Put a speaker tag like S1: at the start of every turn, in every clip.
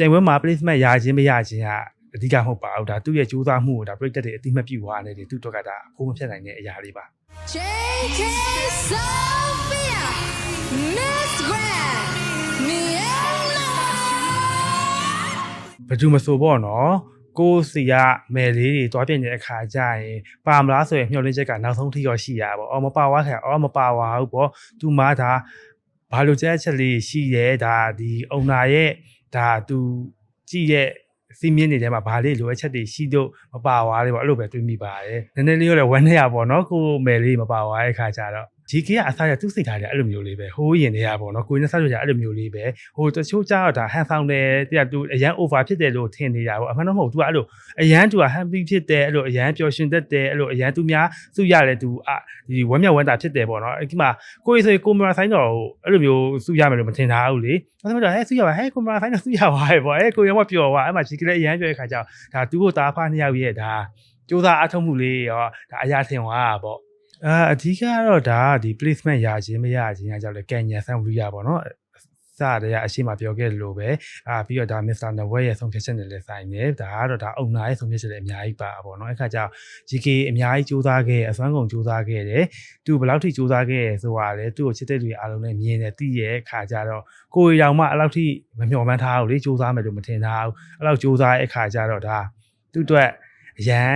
S1: ပြိုင်ပွဲမှာ placement ရခြင်းမရခြင်းကအဓိကမဟုတ်ပါဘူးဒါသူ့ရဲ့ကြိုးစားမှုကိုဒါပြိတက်တွေအတိမတ်ပြုသွားနေတယ်သူ့တော့ကဒါအဖို့မဖြတ်နိုင်တဲ့အရာလေးပါ
S2: JK Sophia Miss Grand Myanmar
S1: ဘယ်သူမဆိုပေါ့နော်ကိုယ်စီကမယ်လေးတွေတွားပြည့်နေတဲ့အခါကျရင်ပါမလားဆိုရင်မျှော်လင့်ချက်ကနောက်ဆုံးထိရောရှိရပါဘော။အော်မပါဝါခင်အော်မပါဝါဘူးပေါ့။ तू မဒါဘာလို့ကြက်ချက်လေးရှိရဲဒါဒီအုံနာရဲ့ ဒါ तू ကြည့်ရဲ့စီမင်းနေထဲမှာဘာလေးလိုအပ်ချက်တွေရှိတော့မပါဝါလေးပေါ့အဲ့လိုပဲတွေးမိပါတယ်။နည်းနည်းလေးရောလည်းဝမ်းနေရပေါ့နော်ကိုမယ်လေးမပါဝါရဲ့အခါကျတော့ GK ကအစားရသူ့စိတ်ထားတယ်အဲ့လိုမျိုးလေးပဲဟိုးရင်တွေကပေါ့နော်ကိုင်းနဲ့ဆက်ကြအဲ့လိုမျိုးလေးပဲဟိုတချို့ကြတော့ဒါဟန်ဆောင်တယ်တဲ့သူအရန် over ဖြစ်တယ်လို့ထင်နေတာပေါ့အမှန်တော့မဟုတ်သူကအဲ့လိုအရန်သူက happy ဖြစ်တယ်အဲ့လိုအရန်ပျော်ရွှင်တတ်တယ်အဲ့လိုအရန်သူများစုရတယ်သူအဒီဝမ်းမြောက်ဝမ်းသာဖြစ်တယ်ပေါ့နော်အဲ့ဒီမှာကိုယ်ဆိုကိုမရာဆိုင်တော့အဲ့လိုမျိုးစုရမယ်လို့မထင်ထားဘူးလေအဲ့ဒါမှတော့ဟဲ့စုရပါဟဲ့ကိုမရာဆိုင်တော့စုရပါရဲ့ပေါ့အဲ့ကိုရောမပျော်ပါအဲ့မှာ GK လည်းအရန်ပျော်တဲ့ခါကျတော့ဒါသူ့ကိုတားဖားနှစ်ယောက်ရဲ့ဒါစူးစမ်းအထောက်မှုလေးရောဒါအရာထင်သွားတာပေါ့ အာအဓိကကတော့ဒါကဒီ placement ရခြင်းမရခြင်းအကြောင်းလေကန်ညာဆန်ဝီယာပေါ့နော်စတဲ့ကအရှိမပြောခဲ့လို့ပဲအာပြီးတော့ဒါ Mr. Nawal ရဲ့ဆုံးဖြတ်ချက်နဲ့လည်းဆိုင်နေဒါကတော့ဒါအုံနာရဲ့ဆုံးဖြတ်ချက်လည်းအများကြီးပါပေါ့နော်အဲ့ခါကျတော့ GK အများကြီးစူးစမ်းခဲ့အစွမ်းကုန်စူးစမ်းခဲ့တယ်သူဘယ်လောက်ထိစူးစမ်းခဲ့ဆိုတာလဲသူ့ကိုချစ်တဲ့လူတွေအားလုံးလည်းမြင်တယ်သိရဲ့ခါကျတော့ကိုယ်ရောင်မှအဲ့လောက်ထိမမျှော်မှန်းထားဘူးလေစူးစမ်းမယ်လို့မထင်ထားဘူးအဲ့လောက်စူးစမ်းတဲ့ခါကျတော့ဒါသူ့အတွက်အရန်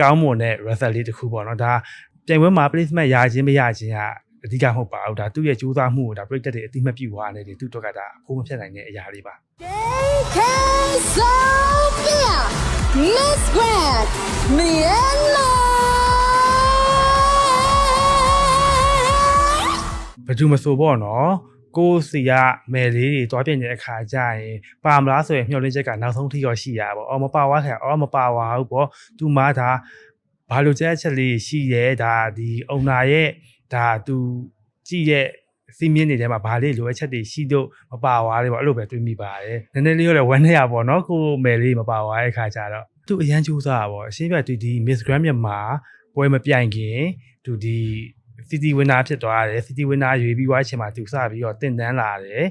S1: ကောင်းမွန်တဲ့ result လေးတစ်ခုပေါ့နော်ဒါ ပြိုင်ပွဲမှာ placement ရခြင်းမရခြင်းကအဓိကမဟုတ်ပါဘူးဒါသူ့ရဲ့ကြိုးစားမှုကိုဒါပြိတက်တွေအတိမတ်ပြုသွားနေတယ်သူ့တော့ကဒါအဖို့မဖြတ်နိုင်တဲ့အရာလေးပါ
S2: JK Sophia Miss Grand Myanmar
S1: ဘယ်သူမဆိုပေါ့နော်ကိုယ်စီကမယ်လေးတွေတွားပြည့်နေတဲ့အခါကျရင်ပါမလားဆိုရင်မျှော်လင့်ချက်ကနောက်ဆုံးထိရောရှိရပါဘော။အော်မပါဝါခင်အော်မပါဝါဘူးပေါ့။ तू မဒါ ဘာလို့ကြက်ချက်လေးရှိရဲဒါဒီအုံနာရဲ့ဒါ तू ကြည့်ရဲ့စီမင်းနေထဲမှာဘာလေးလိုအပ်ချက်တွေရှိတော့မပါဝါလေးပေါ့အဲ့လိုပဲတွေးမိပါတယ်။နည်းနည်းလေးရောလည်းဝမ်းနေရပါတော့ကိုမယ်လေးမပါဝါရဲ့အခါကျတော့သူအရန်ကြိုးစားတာပေါ့အရှင်းပြသူဒီ Miss Grand မြန်မာပွဲမပြိုင်ခင်သူဒီ City winner ဖြစ်သွားတယ် City winner ရွေးပြီးသွားချိန်မှာသူစပြီးတော့တင်တန်းလာတယ်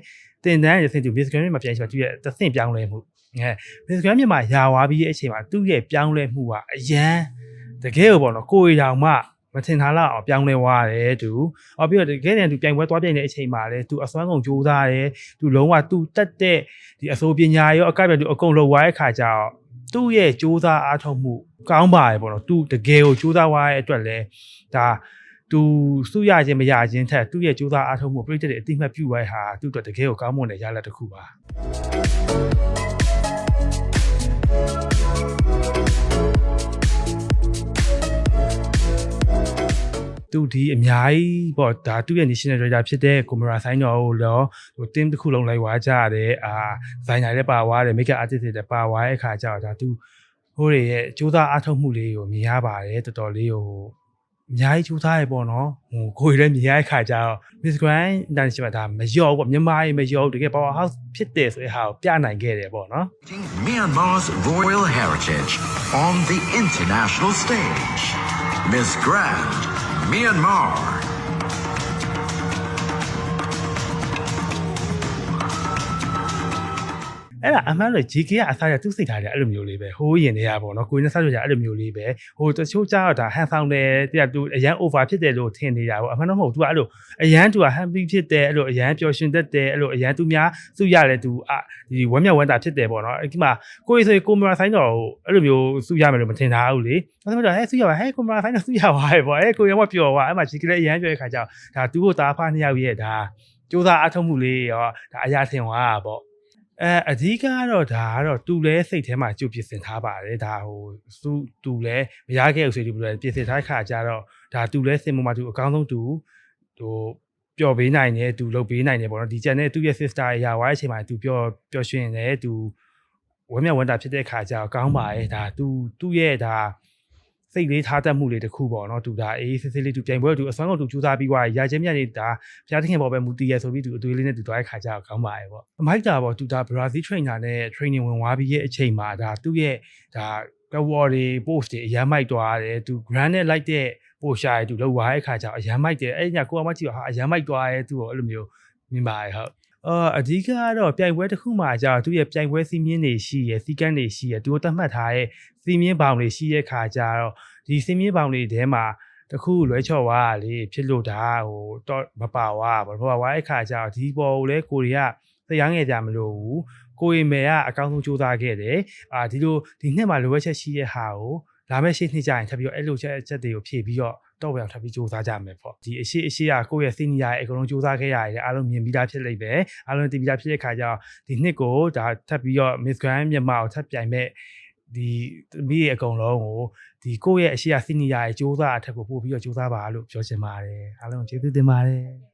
S1: တင်တန်းရဲ့အဆင့်သူ Miss Grand မှာပြန်ချိန်မှာသူရဲ့တစ်ဆင့်ပြောင်းလဲမှုအဲ Miss Grand မြန်မာယာသွားပြီးရဲ့အချိန်မှာသူ့ရဲ့ပြောင်းလဲမှုကအရန် တကယ်ကိုပေါ့နော်ကိုရီတောင်မှမထင်ထားလောက်အောင်ပြောင်းလဲသွားတယ်သူ။အော်ပြီးတော့တကယ်တည်းသူပြိုင်ပွဲသွားပြိုင်တဲ့အချိန်မှာလည်းသူအစွမ်းကုန်ကြိုးစားတယ်။သူလုံးဝသူတက်တဲ့ဒီအစိုးပညာရောအကပ်ပဲသူအကုန်လုံးဝါရဲ့ခါကျတော့သူ့ရဲ့ကြိုးစားအားထုတ်မှုကောင်းပါတယ်ပေါ့နော်။သူတကယ်ကိုကြိုးစားသွားတဲ့အတွက်လည်းဒါသူစုရခြင်းမရခြင်းထက်သူ့ရဲ့ကြိုးစားအားထုတ်မှုပြည့်တဲ့တဲ့အတိမတ်ပြုရဲဟာသူ့အတွက်တကယ်ကိုကောင်းမွန်တဲ့ရလဒ်တစ်ခုပါ သူဒီအများကြီးပေါ့ဒါသူ့ရဲ့ national director ဖြစ်တဲ့ကိုမရာဆိုင်တော်ကိုတော့ဟို team တစ်ခုလုံးလိုက်ဝါကြရတယ်အာ designer လည်းပါဝါတယ် makeup artist တွေလည်းပါဝါရဲ့အခါကျတော့ဒါသူဟိုတွေရဲ့စူးစမ်းအားထုတ်မှုလေးကိုမြင်ရပါတယ်တော်တော်လေးကိုအများကြီးစူးစမ်းရပေါ့နော်ဟိုကိုယ်လည်းမြင်ရတဲ့အခါကျတော့ Miss Grand International ဒါမလျော့ဘူးပေါ့မြန်မာရေမလျော့ဘူးတကယ် power house ဖြစ်တယ်ဆိုတဲ့ဟာကိုပြနိုင်ခဲ့တယ်ပေါ့နော်
S3: Myanmar's royal heritage on the international stage. Miss Grand, Myanmar.
S1: အဲ့ဒါအမှန်လို့ GK ကအစားရသူ့စိတ်ထားတယ်အဲ့လိုမျိုးလေးပဲဟိုးရင်တွေကပေါ့နော်ကိုင်းနဲ့ဆက်ကြအဲ့လိုမျိုးလေးပဲဟိုတချို့ကြတော့ဒါဟန်ဆောင်တယ်တဲ့သူအရန် over ဖြစ်တယ်လို့ထင်နေတာပေါ့အမှန်တော့မဟုတ်သူကအဲ့လိုအရန်သူက happy ဖြစ်တယ်အဲ့လိုအရန်ပျော်ရွှင်တတ်တယ်အဲ့လိုအရန်သူများစုရတယ်သူအဒီဝမ်းမြောက်ဝမ်းသာဖြစ်တယ်ပေါ့နော်အဲ့ဒီမှာကိုယ်ဆိုကိုမရာဆိုင်တော့အဲ့လိုမျိုးစုရမယ်လို့မထင်ထားဘူးလေအဲ့ဒါမှတော့ဟဲ့စုရပါဟဲ့ကိုမရာဆိုင်တော့စုရပါရဲ့ပေါ့အဲ့ကိုရောမပျော်ပါအဲ့မှာ GK လည်းအရန်ပျော်တဲ့ခါကျတော့ဒါသူ့ကိုတားဖားနှစ်ယောက်ရဲ့ဒါစူးစမ်းအထောက်မှုလေးရောဒါအရာထင်သွားတာပေါ့ အဲအဓိကကတော့ဒါကတော့သူလဲစိတ်ထဲမှာကြုတ်ပြင်ဆင်ထားပါတယ်ဒါဟိုသူသူလဲမရခဲ့ဘူးဆိုပြီးပြင်ဆင်ထားခါကြတော့ဒါသူလဲစင်မမှာသူအကောင်းဆုံးသူဟိုပျော်ပေးနိုင်တယ်သူလုပ်ပေးနိုင်တယ်ပေါ့နော်ဒီကျန်တဲ့သူ့ရဲ့ sister ရရွာတဲ့အချိန်မှာသူပျော်ပျော်ရွှင်တယ်သူဝမ်းမြောက်ဝမ်းသာဖြစ်တဲ့ခါကျတော့ကောင်းပါရဲ့ဒါသူသူ့ရဲ့ဒါ စိတ်လေးထားတတ်မှုလေးတစ်ခုပေါ့နော်သူဒါအေးစစ်စစ်လေးသူပြိုင်ပွဲသူအစွမ်းကုန်သူကြိုးစားပြီးွားရချင်းမြတ်လေးဒါဖျားသခင်ပေါ်ပဲမူတည်ရဆိုပြီးသူအသွေးလေးနဲ့သူသွားတဲ့ခါကျတော့ကောင်းပါရဲ့ပေါ့အမိုက်တာပေါ့သူဒါ Brazil trainer နဲ့ training ဝင်သွားပြီးရဲ့အချိန်မှာဒါသူ့ရဲ့ဒါ cover တွေ post တွေအရန်မိုက်သွားတယ်သူ grand နဲ့လိုက်တဲ့ post ရှာရသူလောက်သွားတဲ့ခါကျတော့အရန်မိုက်တယ်အဲ့ညကိုအမကြည့်တော့ဟာအရန်မိုက်သွားရဲ့သူ့ကိုအဲ့လိုမျိုးမြင်ပါရဲ့ဟုတ် အာအဓိကကတော့ပြိုင်ပွဲတစ်ခုမှကြာသူရဲ့ပြိုင်ပွဲစီးမြင်းတွေရှိရယ်စီကန်းတွေရှိရယ်သူတို့သတ်မှတ်ထားတဲ့စီးမြင်းပေါင်တွေရှိရဲ့ခါကြာတော့ဒီစီးမြင်းပေါင်တွေထဲမှာတစ်ခုလွဲချော်သွားတာလေဖြစ်လို့ဒါဟိုတော့မပါဝါဘာလို့ပါဝါအဲ့ခါကြာတော့ဒီပေါ်ကိုလဲကိုရီးယားတရားငယ်ကြမလို့ဘူးကိုရီမဲကအကောင်းဆုံးစူးစမ်းခဲ့တယ်အာဒီလိုဒီနှစ်မှာလိုအပ်ချက်ရှိရဲ့ဟာကိုလာမယ့်ရှေ့နှစ်ကျရင်ထပ်ပြီးတော့အဲ့လိုချက်ချက်တွေကိုဖြည့်ပြီးတော့ တော့ပြောင်ထပ်ပြီးစူးစမ်းကြမယ်ပေါ့ဒီအရှိအရှိကကိုယ့်ရဲ့စီနီယာရဲ့အကုန်လုံးစူးစမ်းခဲ့ရတယ်အားလုံးမြင်ပြီးသားဖြစ်လိမ့်မယ်အားလုံးသိပြီးသားဖြစ်တဲ့ခါကျတော့ဒီနှစ်ကိုဒါထပ်ပြီးတော့ Miss Grand မြန်မာကိုထပ်ပြိုင်မဲ့ဒီမိရဲ့အကုန်လုံးကိုဒီကိုယ့်ရဲ့အရှိကစီနီယာရဲ့စူးစမ်းအထက်ကိုပို့ပြီးတော့စူးစမ်းပါလို့ပြောချင်ပါတယ်အားလုံးကျေးဇူးတင်ပါတယ်